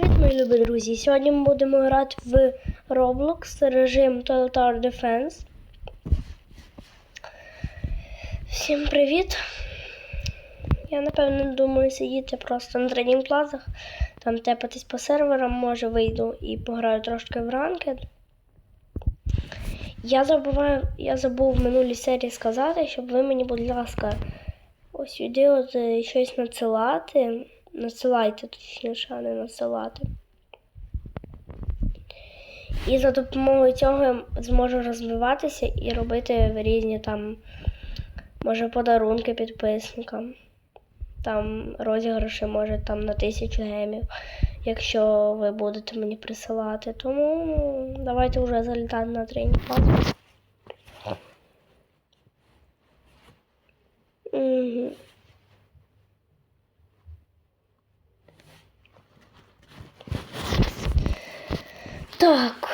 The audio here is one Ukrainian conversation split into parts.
привіт, мої любі друзі! Сьогодні ми будемо грати в Roblox режим Total Defense. Всім привіт! Я напевно думаю сидіти просто на тренінг плазах, там тепатись по серверам, може вийду і пограю трошки в ранкед. Я забуваю, я забув в минулій серії сказати, щоб ви мені, будь ласка, ось сюди от е, щось надсилати. Насилайте, точніше, а не насилати. І за допомогою цього я зможу розвиватися і робити різні там, може, подарунки підписникам. Там розіграші, може, там на тисячу гемів, якщо ви будете мені присилати. Тому давайте вже залітати на тренінг. Угу. Так,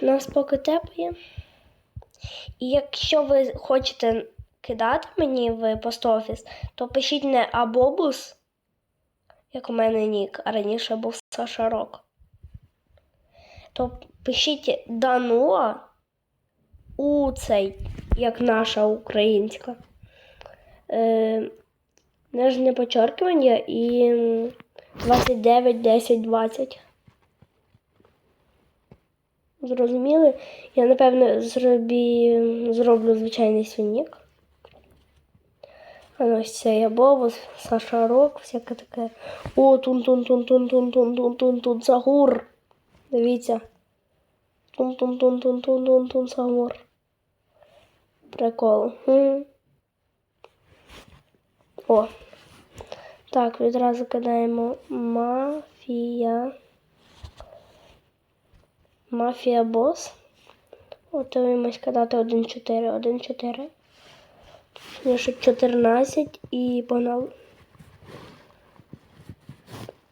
нас поки тепає. І якщо ви хочете кидати мені в пост-офіс, то пишіть не Абобус, як у мене нік, а раніше був Сашарок. То пишіть Дануа у цей, як наша українська. Е, нижнє почеркування і 29, 10, 20. Зрозуміли? Я, напевно, зробі... зроблю звичайний свинік. А ось це я Бобус, Саша Рок, всяке таке. О, тун тун тун тун тун тун тун тун тун Сагур. Дивіться. Тун тун тун тун тун тун тун Сагур. Прикол. О. Так, відразу кидаємо мафія. Мафія бос. Готуємось кидати 1-4, 1-4. Точніше 14 і погнали.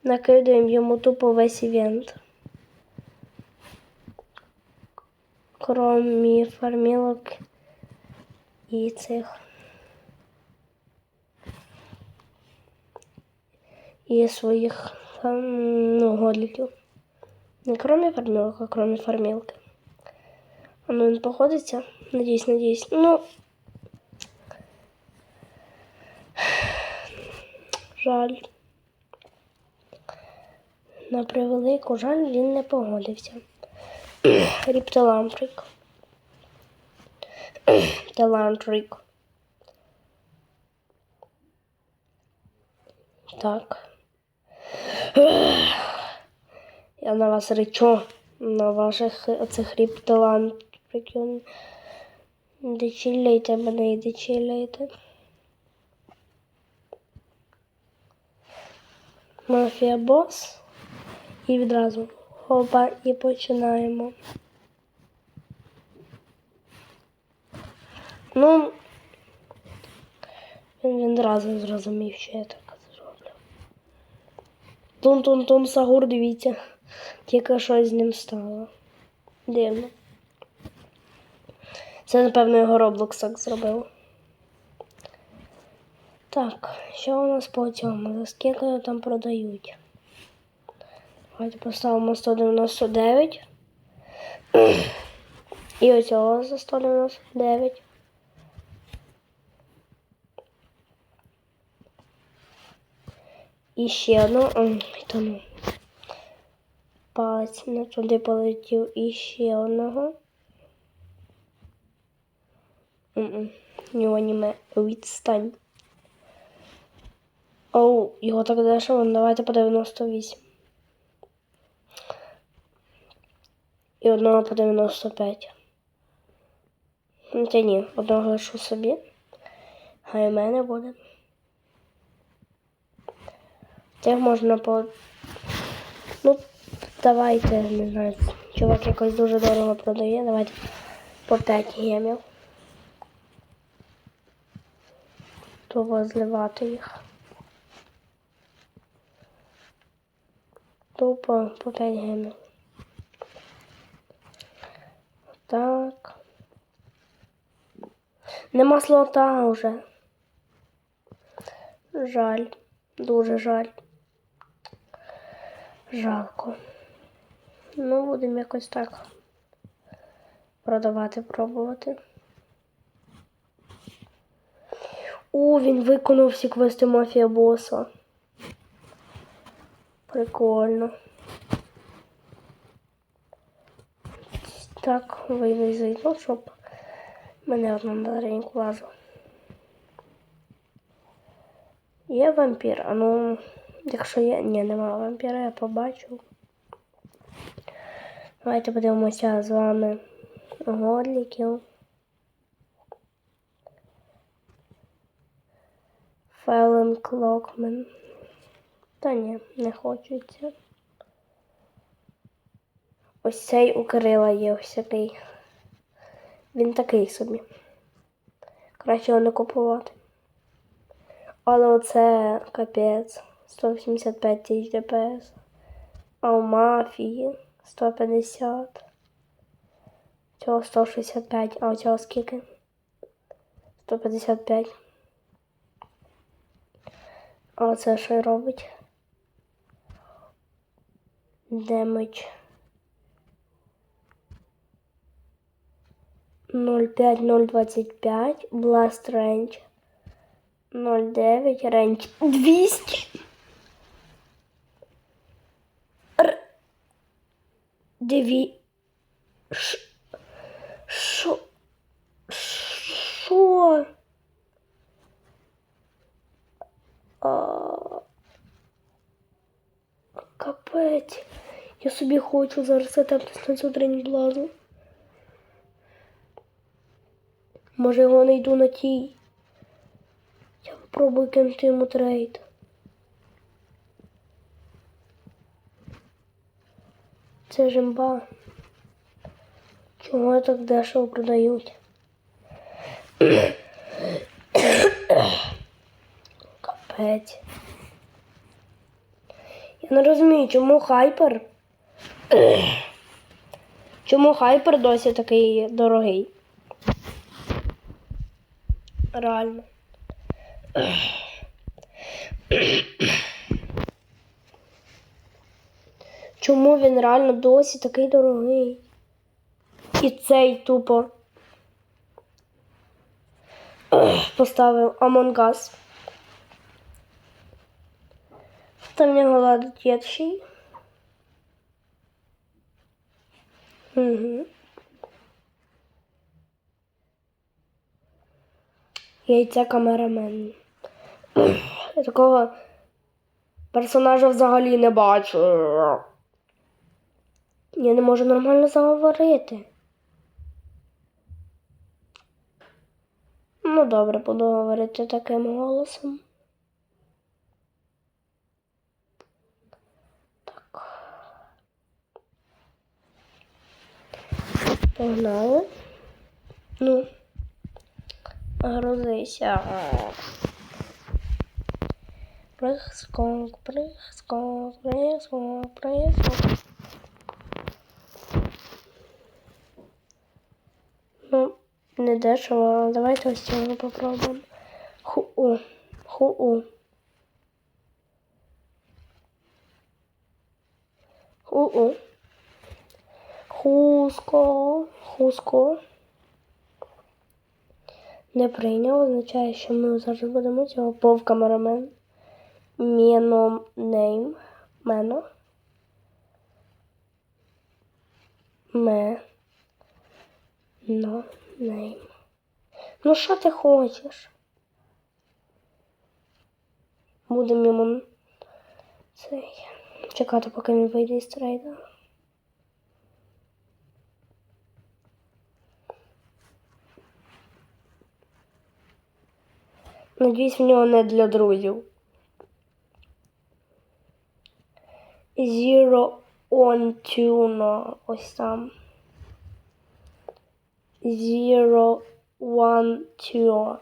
Накидаємо йому тупо весь івент. Кромі фармілок і цих. І своїх ну, годліків. Не кроме фармилок, а кроме фармилки. А ну він походиться. Надіюсь, надіюсь. Ну. Жаль. На превелику жаль він не погодився. Ріпталамтрик. Талантрик. Так. Я на вас речу, на ваших оцих ріпталант. Прикинь. Дечилляйте, мене і де чиляйте. Мафія бос. І відразу хопа і починаємо. Ну, він відразу зрозумів, що я так зроблю. Тун-тун-тун, Сагур, дивіться. Тільки щось з ним стало. Дивно. Це, напевно, його Roblox так зробив. Так, що у нас по цьому? За скільки там продають? Давайте поставимо 199. І оцього за 199. І ще одну. Тону палець не туди полетів і ще одного. Його аніме відстань. Оу, його так дешево, давайте по 98. І одного по 95. Та ні, одного лишу собі. Хай мене буде. Тих можна по... Давайте, не знаю, чувак якось дуже дорого продає. Давайте по 5 гемів. Тупо зливати їх. Тупо по 5 гемів. Так. Нема слота вже. Жаль. Дуже жаль. Жалко. Ну, будемо якось так продавати, пробувати. О, він виконав всі квести мафія боса. Прикольно. Так, вийду зайду, щоб мене одна на лазу. Є вампір, а ну, якщо є. Ні, немає вампіра, я побачу. Давайте подивимося з вами годліків. Фелен Клокмен. Та ні, не хочеться. Ось цей у Кирила є ось. Він такий собі. Краще його не купувати. Але оце капець. 185 тисяч ДПС. А у мафії 150. Цього 165, а у цього скільки? 155. А оце що робить? Демедж. 05025, Blast Range 09, Range 200. Дві... Шо... Шо? А... Капець. Я собі хочу зараз затептись на цю дрень блазу. Може його не йду на тій. Я попробую кинути йому трейд. Це жимба. Чого так дешево продають? Капець. Я не розумію, чому хайпер. Чому хайпер досі такий дорогий? Реально. Чому він реально досі такий дорогий? І цей тупо поставив Among Us. Там в нього ладить єдший. Угу. Яйця камерамен. Такого персонажа взагалі не бачу. Я не можу нормально заговорити. Ну, добре, буду говорити таким голосом. Так. Погнали. Ну. Грузися. Прыг-скок, прыг-скок, прыг-скок, прыг-скок. Не дешево, давайте ось цього попробуємо. Ху-у, ху-у. Ху-у. Хуско, хуско. Не прийняв, означає, що ми зараз будемо цього пов камерамен. Міном нейм. Мено. Ме. Но нейм. Ну що ти хочеш? Будемо йому цей. Чекати, поки він вийде із трейда. Надіюсь, в нього не для друзів. Zero on tuna. Ось там. Zero one two.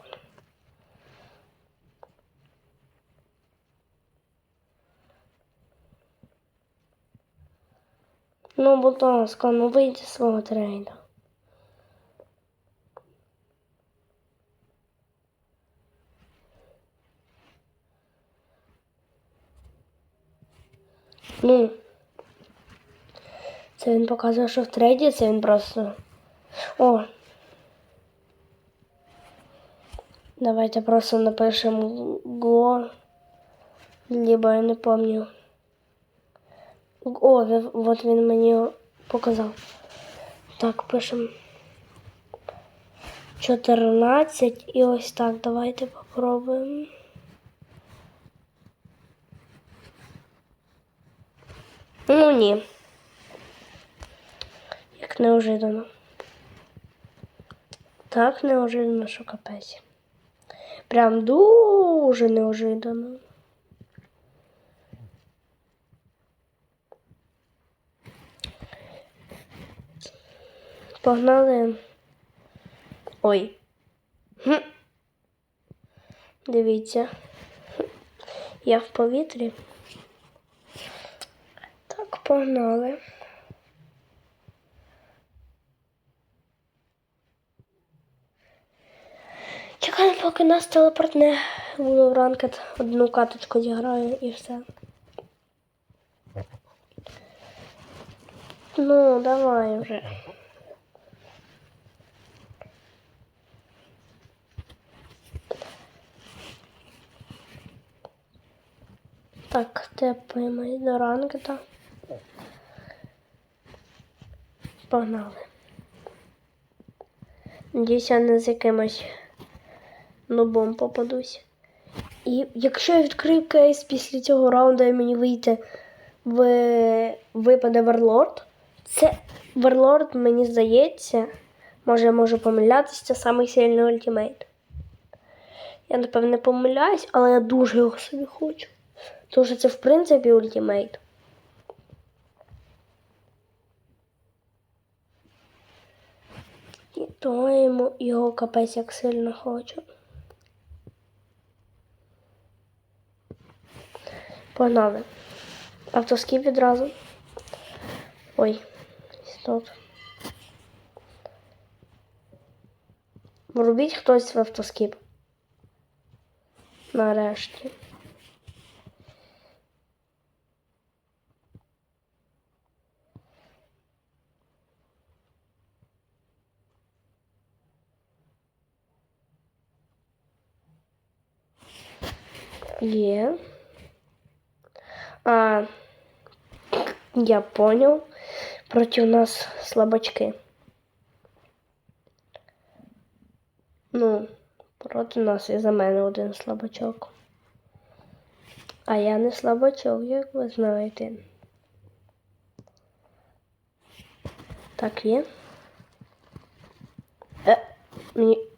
Ну, будь ласка, ну вийди з свого трейда. Ну, Це він показує, що в трейді, це він просто. О. Давайте просто напишемо го. Либо я не помню. О, вот він мені показав. Так, пишемо. 14 і ось так. Давайте попробуємо. Ну ні. Як неожиданно. Так неожиданно, що капець. Прям дуже неожиданно. Погнали. Ой. Хм. Дивіться. Я в повітрі. Так, погнали. Чекаємо, поки нас телепортне. Буду в ранкет одну каточку зіграю і все. Ну, давай вже. Так, тепаємо до ранкета. Погнали. Надіюсь, я не з якимось нубом попадусь. І якщо я відкрию кейс після цього раунду і мені вийде в випаде Варлорд, це Варлорд, мені здається, може я можу помилятися, це самий сильний ультимейт. Я напевне помиляюсь, але я дуже його собі хочу. Тому що це в принципі ультимейт. І то я йому його капець як сильно хочу. Погнали. Автоскіп відразу. Ой, стоп. Робіть хтось в автоскіп. Нарешті. Є. А, я понял. Проти нас слабачки. Ну, проти нас і за мене один слабачок. А я не слабачок, як ви знаєте. Так є. Е, мені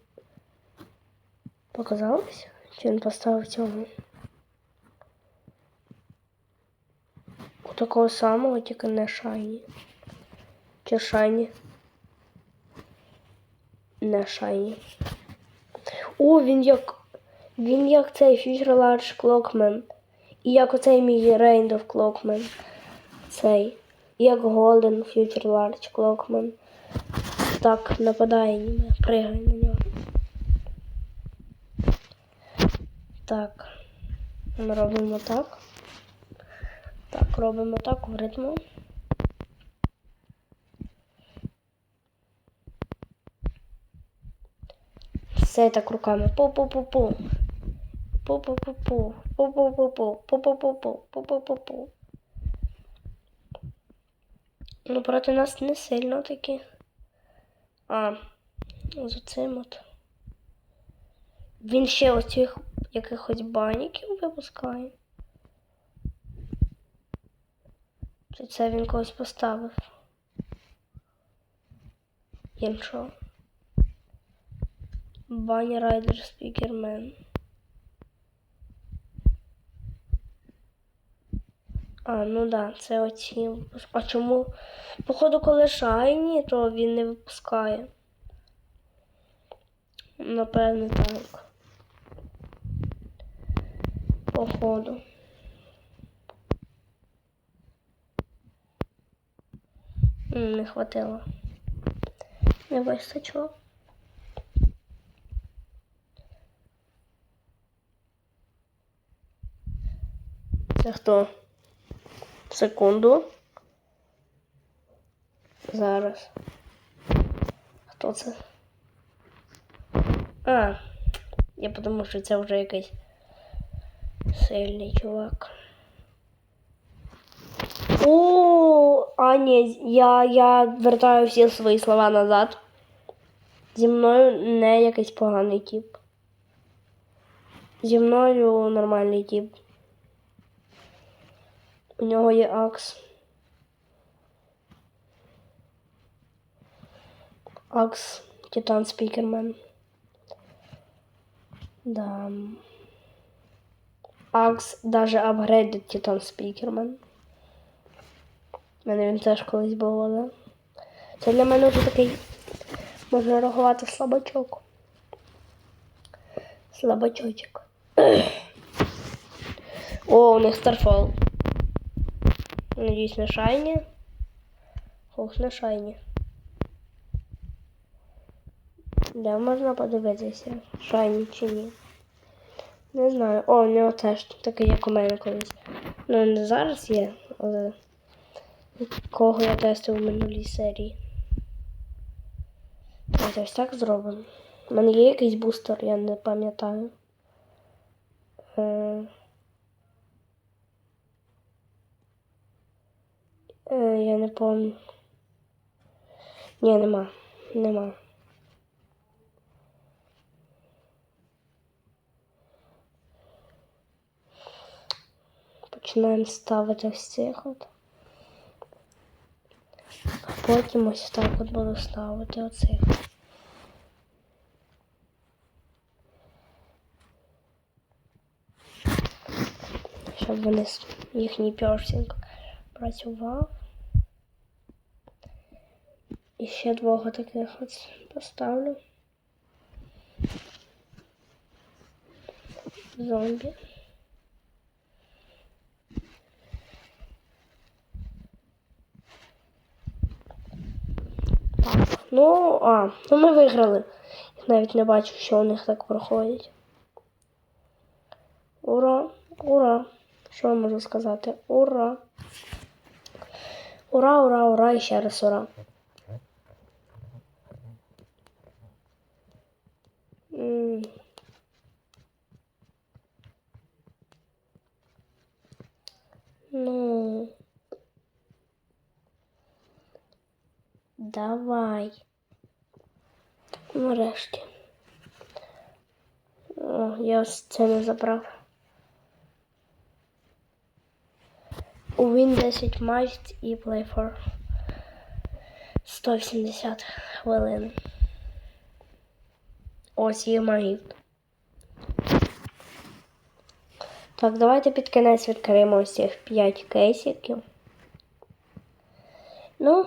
показалось? Чи він поставив цього? У такого самого, тільки не шайні. Чи шайні? Не шайні. О, він як. Він як цей Future Large Clockman. І як оцей мій of Clockman. Цей. І як Golden Future Large Clockman. Так, нападає ніби. Пригай на нього. Так. Ми робимо так. Так, робимо так в ритму. Все так руками. Пу-пу-пу-пу. Пу-пу-пу-пу. Пу-пу-пу-пу. Пу-пу-пу-пу. Пу-пу-пу-пу. Ну, проти нас не сильно такі. А, з цим от. Він ще оцих якихось баніків випускає. Чи це він когось поставив? Іншого. Бані Райдер Спікермен. А, ну да, це оці. А чому? Походу, коли шайні, то він не випускає. Напевне, так. Походу. Не хватило. Не вистачило. Це хто? Секунду. Зараз. Хто це? А, я подумав, що це вже якийсь сильний чувак. О, а ні, я, я вертаю всі свої слова назад. Зі мною не якийсь поганий тип. Зі мною нормальний тип. У нього є акс. Акс Титан Спікермен. Да. Акс даже апгрейдед Титан Спікермен. У мене він теж колись був, да? Це для мене вже такий можна рахувати слабачок. Слабачочок. О, у них Starfall. Надіюсь, на шайні. Ох, на шайні. Де можна подивитися, шайні чи ні. Не знаю. О, у нього теж такий, як у мене колись. Ну, не зараз є, але кого я тестив у минулій серії. Ось ось так зроблено. У мене є якийсь бустер, я не пам'ятаю. Е, е, я не пам'ятаю. Ні, нема. Нема. Починаємо ставити ось цих от. Потім ось так от буду ставити оцих. Щоб вони їхній пьорсинг працював. І ще двох таких от поставлю. Зомбі. Ну, а, ну ми виграли. Навіть не бачу, що у них так проходить. Ура! Ура! Що я можу сказати? Ура! Ура, ура, ура і ще раз ура. Ну. Давай. Нарешті. О, я ось це не забрав. У Win 10 матч і Play for 180 хвилин. Ось є магіт. Так, давайте під кінець відкриємо цих 5 кейсиків. Ну,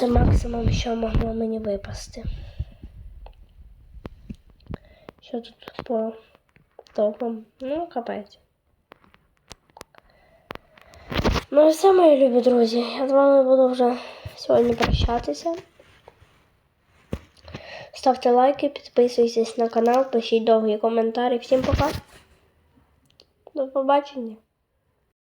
це максимум, що могло мені випасти. Що тут по топам? Ну, капець. Ну і все, мої любі друзі. Я з вами буду вже сьогодні прощатися. Ставте лайки, підписуйтесь на канал, пишіть довгі коментарі. Всім пока. До побачення.